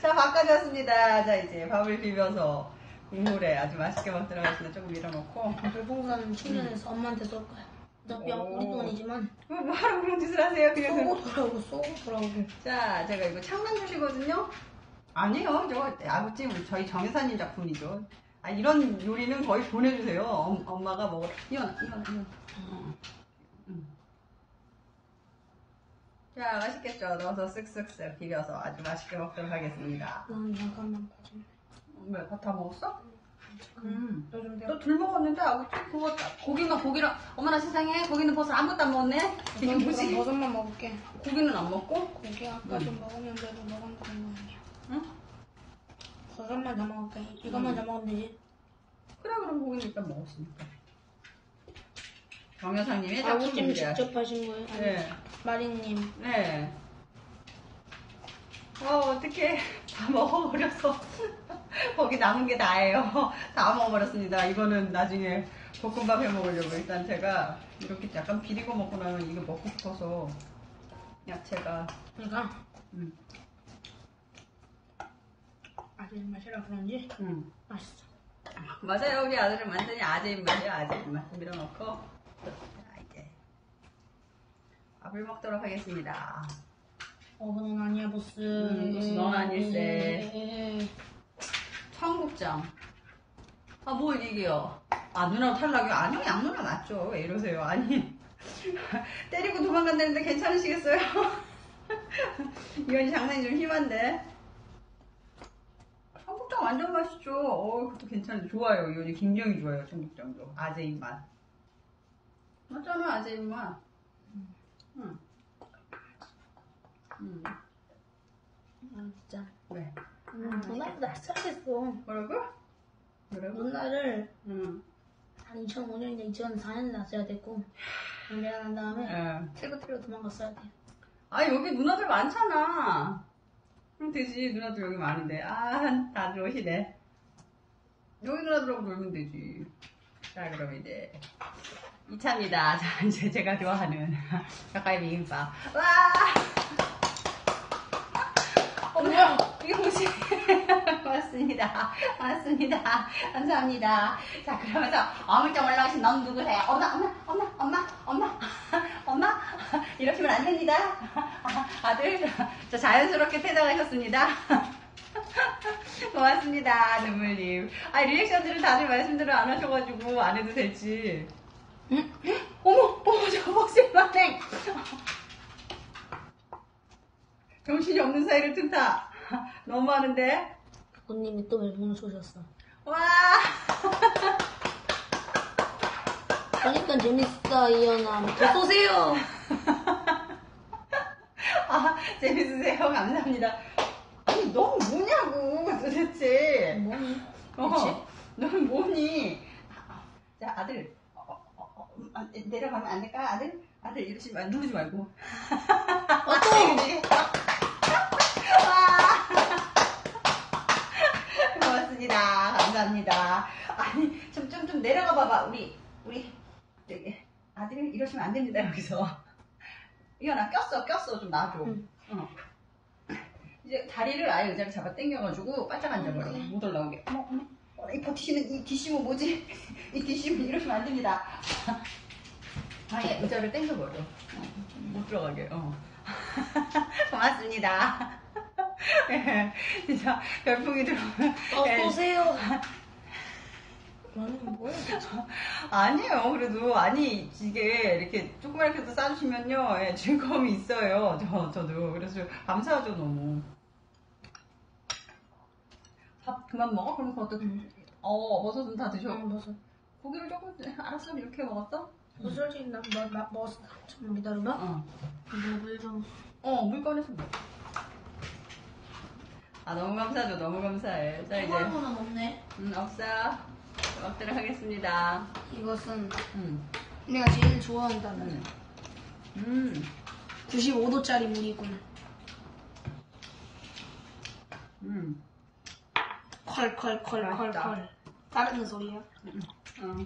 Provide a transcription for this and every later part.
자, 밥 가져왔습니다. 자, 이제 밥을 비벼서 국물에 아주 맛있게 먹도록 하겠습니다. 조금 밀어놓고. 별풍선 충전해서 엄마한테 쏠 거야. 어차피. 우리 돈이지만 뭐, 뭐 하러 그런 짓을 하세요, 그냥. 쏘고 돌아오고 쏘고 돌아오고. 자, 제가 이거 창란 주시거든요. 아니요, 저 아버지 저희 정여사님 작품이죠. 아, 이런 요리는 거의 보내주세요. 엄, 엄마가 먹어. 이현아, 이현아, 이현아. 어. 음. 자, 맛있겠죠? 넣어서 쓱쓱쓱 비벼서 아주 맛있게 먹도록 하겠습니다. 난 잠깐만. 왜, 다 먹었어? 음. 요즘 내가 너둘 먹었는데 아버지 그거 고기만 고기랑 어머나 세상에 고기는 벌써 아무것도 안 먹었네. 이게 뭐지? 버섯만 먹을게. 고기는 안 먹고? 고기 아까 좀 먹었는데도 먹은 거 아니야. 응? 버섯만 다 먹을게. 이것만 다 먹으면 되지. 그래 그럼 고기는 일단 먹었으니까. 정 여사님의 아버님 작품입니다. 직접 하신 거예요? 아니, 네. 마리님. 네. 어, 어떡해. 다 먹어버려서. 거기 남은 게 다예요. 다 먹어버렸습니다. 이거는 나중에 볶음밥 해 먹으려고. 일단 제가 이렇게 약간 비리고 먹고 나면 이거 먹고 싶어서 야채가. 그러니까 음, 아들 맛이라 그런지 음. 맛있어. 맞아요. 우리 아들은 완전히 아재 입맛이야. 아재 입맛. 밀어넣고. 밥을 먹도록 하겠습니다. 어부는 아니야 보스. 음, 보스 넌 아닐세. 에, 청국장. 아, 뭐 이게요? 아, 누나 탈락이요? 아니요, 양누나 맞죠. 왜 이러세요? 아니. 때리고 도망간다는데 괜찮으시겠어요? 이건 장난이 좀 심한데. 청국장 완전 맛있죠. 어, 그것도 괜찮은데. 좋아요. 이건이 굉장히 좋아요. 청국장도. 아재 입맛. 맞잖아, 아재 입맛. 응. 응. 아 진짜. 왜? 음, 누나도 날 써야겠어. 뭐라고? 뭐라고? 누나를 응. 한 2005년이나 2004년에 났어야 됐고 난 다음에 예. 태그태로 도망갔어야 돼. 아 여기 누나들 많잖아. 그럼 되지 누나들 여기 많은데 아 다들 오시네. 여기 누나들하고 놀면 되지. 자 그럼 이제 2차입니다. 자 이제 제가 좋아하는 가까이 비빔밥. 와. 어 뭐야? 이게 뭐지? 고맙습니다. 고맙습니다. 감사합니다. 자 그러면서 어물쩍 올라오신 넌 누구세요? 엄마 엄마 엄마 엄마 엄마 엄마 이렇게면 안 됩니다. 아들 저 자연스럽게 퇴장하셨습니다. 고맙습니다 눈물님. 아 리액션들을 다들 말씀들을 안 하셔가지고 안 해도 되지. 응? 어머 어머 저 복실만행. 정신이 없는 사이를 틈타. 너무하는데. 부모님이 또 멜붕을 쏘셨어. 와. 그러니까 재밌어 이현아. 더 쏘세요. 아 재밌으세요? 감사합니다. 아니 넌 뭐냐고 도대체. 뭐니? 어, 넌 뭐니? 자 아들 아, 내려가면 안 될까 아들? 아들 이러지 마 누르지 말고. 어또 고맙습니다. 감사합니다. 아니 좀 좀 좀 내려가 봐봐 우리 우리 저기 아들 이러시면 안 됩니다 여기서. 이현아 꼈어 꼈어 좀 놔줘. 응. 어. 이제 다리를 아예 의자를 잡아 당겨가지고 바짝 앉아버려. 그래. 못 올라오게. 어머 어머. 어, 이 버티시는 이 기심은 뭐지? 이 기심은 이러시면 안 됩니다. 아예 의자를 당겨버려. 어, 못 들어가게. 어. 고맙습니다. 예, 진짜 별풍이 들어오면 더 예, 뭐야 대체? 아니에요. 그래도 아니 이게 이렇게 조그맣게도 싸주시면요 예, 즐거움이 있어요. 저 저도 그래서 감사하죠 너무. 밥 그만 먹어? 그럼 그것도 어 버섯은 다 드셔. 응 버섯. 고기를 조금 알았어 이렇게 먹었어? 뭐 솔직히 나 뭐, 뭐, 먹었어. 잠깐만 기다려봐. 어. 물 좀. 어 물건에서 먹어. 아 너무 감사하죠. 너무 감사해. 자 이제 하나는 없네. 음 없어. 먹도록 하겠습니다. 이것은 음. 내가 제일 좋아한다는 음. 음. 95도짜리 물이군. 음. 컬컬컬컬컬. 다른 소리야. 어.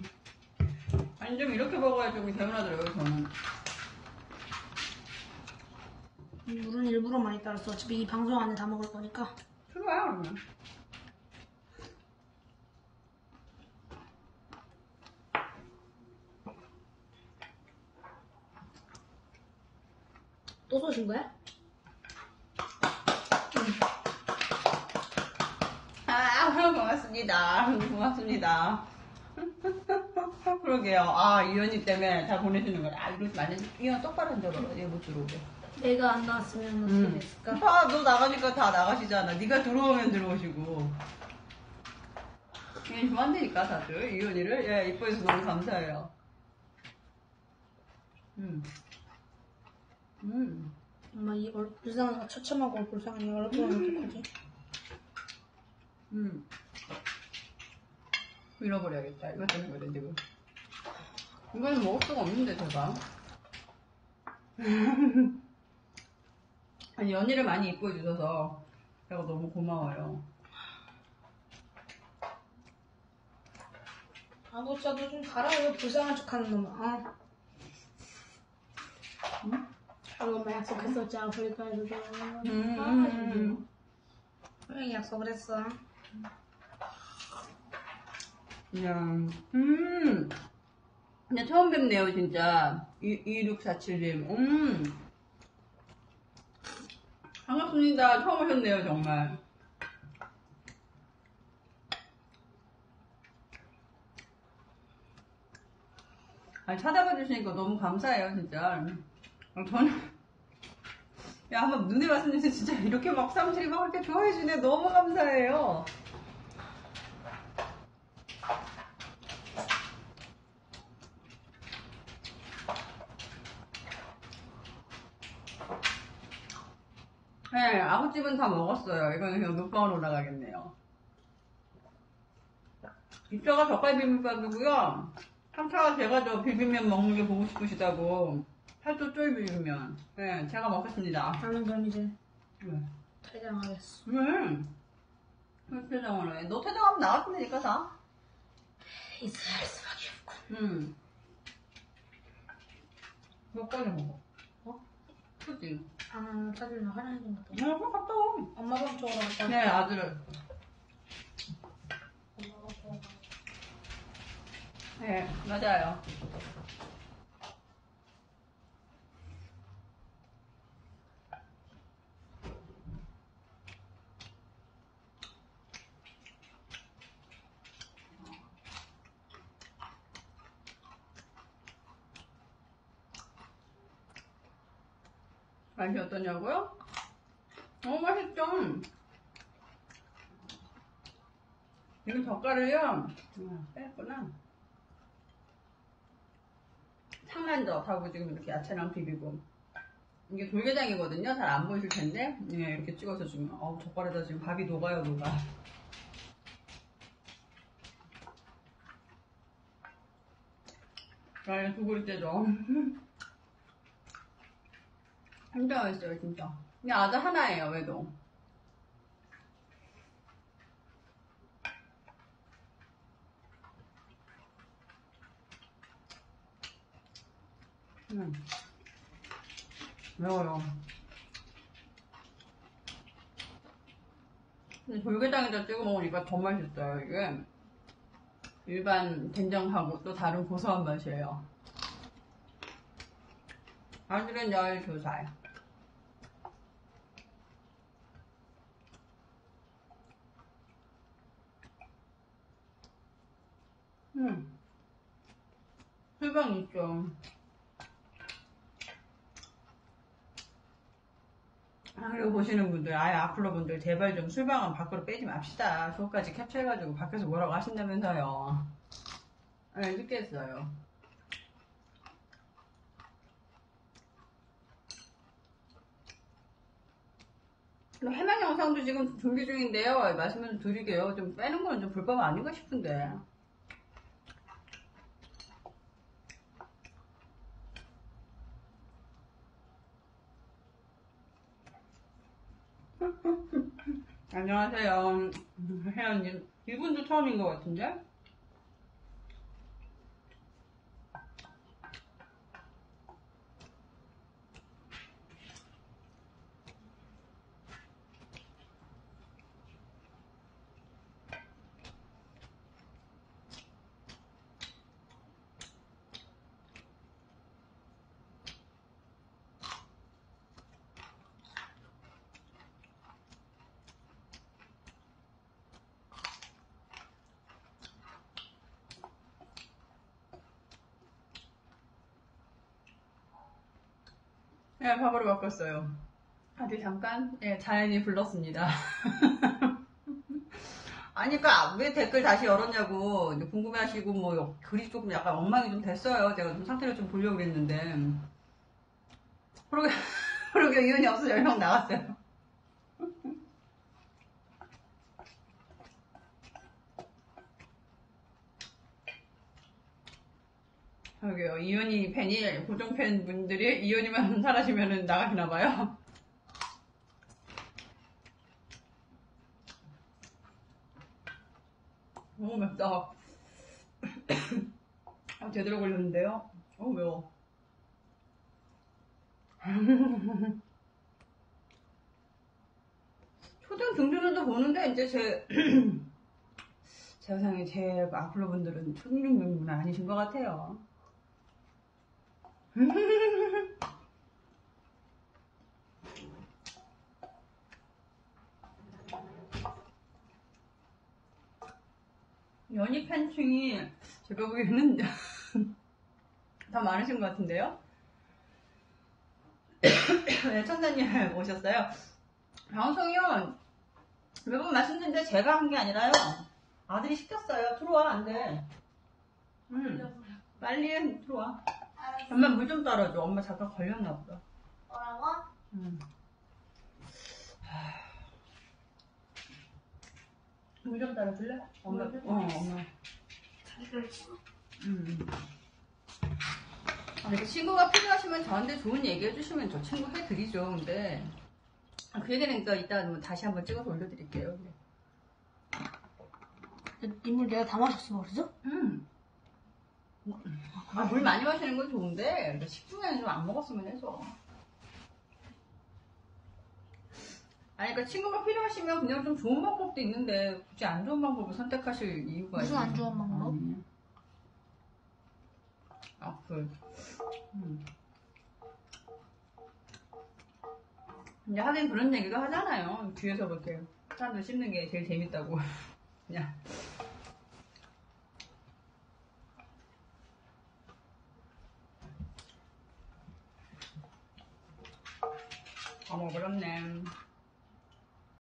아니 좀 이렇게 먹어야 좀 개운하더라고요 저는 물은 일부러 많이 따랐어. 어차피 이 방송 안에 다 먹을 거니까. 그래 그러면. 또 쏘신 거야? 아, 고맙습니다. 고맙습니다. 그러게요. 아, 이현이 때문에 다 보내주는 거야. 아, 이러지 말자. 이현 똑바로 앉아봐. 얘못 들어오게. 내가 안 나왔으면 어떻게 음. 됐을까? 아, 너 나가니까 다 나가시잖아. 네가 들어오면 들어오시고. 이현 좋아한다니까, 다들. 이현이를. 예, 이뻐해서 너무 감사해요. 음. 음. 엄마 이 얼, 불쌍한 처참하고 불쌍한 이 얼굴은 어떡하지? 음. 잃어버려야겠다. 이거 때문에 그래, 지금. 이거는 먹을 수가 없는데, 제가. 아니, 연희를 많이 이뻐해 주셔서 제가 너무 고마워요. 아 너 진짜 너 좀 가라요 불쌍한 척 하는 놈아 어? 응? 하루 엄마 약속했었지 아프리카에서 음, 아, 음, 왜 약속을 했어? 그냥, 음. 그냥 처음 뵙네요, 진짜. 2647님. 음. 반갑습니다. 처음 오셨네요, 정말. 아니, 찾아봐 주시니까 너무 감사해요, 진짜. 어, 저는, 야, 한번 눈에 봤으면 진짜 이렇게 막 사람들이 막 이렇게 좋아해 주네. 너무 감사해요. 네, 아구찜은 다 먹었어요. 이거는 그냥 녹방으로 올라가겠네요. 입자가 젓갈 비빔밥이고요. 3차가 제가 저 비빔면 먹는 게 보고 싶으시다고. 팔도 쫄 비빔면. 네, 제가 먹겠습니다. 나는 그럼 이제 네. 퇴장하겠어 왜? 왜 퇴장을 해? 너 퇴장하면 나갔으면 되니까 다. 있어야 할 수밖에 없군 응. 몇 번에 먹어? 어? 그지? 아 짜증나 화장실 좀 갔다 어, 그럼 갔다 오. 엄마 방 쪽으로 갔다 네, 아들은. 엄마 방 쪽으로 갔다 네, 맞아요. 맛이 어떠냐고요? 너무 맛있죠? 이건 젓갈을요, 음, 뺐구나. 상란젓 하고 지금 이렇게 야채랑 비비고. 이게 돌게장이거든요. 잘 안 보이실 텐데. 예, 이렇게 찍어서 주면, 어우, 젓갈에다 지금 밥이 녹아요, 녹아. 아, 이거 두 그릇째죠. 진짜 맛있어요, 진짜. 그냥 아주 하나예요, 외도. 음. 매워요. 근데 돌게장에다 찍어 먹으니까 더 맛있어요, 이게. 일반 된장하고 또 다른 고소한 맛이에요. 아들은 12살. 음. 술방 있죠. 아, 그리고 보시는 분들, 아예 앞으로 분들, 제발 좀 술방은 밖으로 빼지 맙시다. 그것까지 캡처해가지고 밖에서 뭐라고 하신다면서요. 네, 늦겠어요. 해만 영상도 지금 준비 중인데요. 말씀을 좀 드리게요. 좀 빼는 건 좀 불법 아닌가 싶은데. 안녕하세요. 혜연님. 이분도 처음인 것 같은데? 예, 밥으로 바꿨어요. 아주 잠깐, 예, 자연이 불렀습니다. 아니, 그니까, 왜 댓글 다시 열었냐고, 궁금해 하시고, 뭐, 글이 조금 약간 엉망이 좀 됐어요. 제가 좀 상태를 좀 보려고 그랬는데. 그러게, 그러게, 이혼이 없어 연락 나왔어요. 여기요, 이혼이 팬이, 고정 팬 분들이 이혼이만 사라지면 나가시나 봐요. 너무 맵다. 아, 제대로 걸렸는데요? 어, 매워. 초등 중등들도 보는데, 이제 제, 제 영상에 제 악플러 분들은 초등 중등은 아니신 것 같아요. 연희 팬층이 제가 보기에는 더 많으신 것 같은데요? 네, 천사님 오셨어요. 방송이요. 매번 말씀드린데 제가 한 게 아니라요. 아들이 시켰어요. 들어와, 안 돼. 음, 빨리 들어와. 엄마 물 좀 따라줘. 엄마 잠깐 걸렸나 보다. 뭐라고? 음. 물좀 따라줄래? 엄마, 물 좀? 어, 엄마. 자기를 치고. 음. 아, 이렇게 친구가 필요하시면 저한테 좋은 얘기 해주시면 저 친구 해드리죠. 근데 아, 그 얘기는 또 이따 뭐 다시 한번 찍어서 올려드릴게요. 이물 내가 다 마셨어 그러죠? 음. 아, 물 많이 마시는 건 좋은데 식중에는 좀 안 먹었으면 해서. 아니, 그러니까 친구가 필요하시면 그냥 좀 좋은 방법도 있는데 굳이 안 좋은 방법을 선택하실 이유가 무슨 안 있나요? 좋은 방법? 아, 그. 음. 근데 하긴 그런 얘기도 하잖아요. 뒤에서 그렇게 사람들 씹는 게 제일 재밌다고. 그냥. 어머, 그렇네.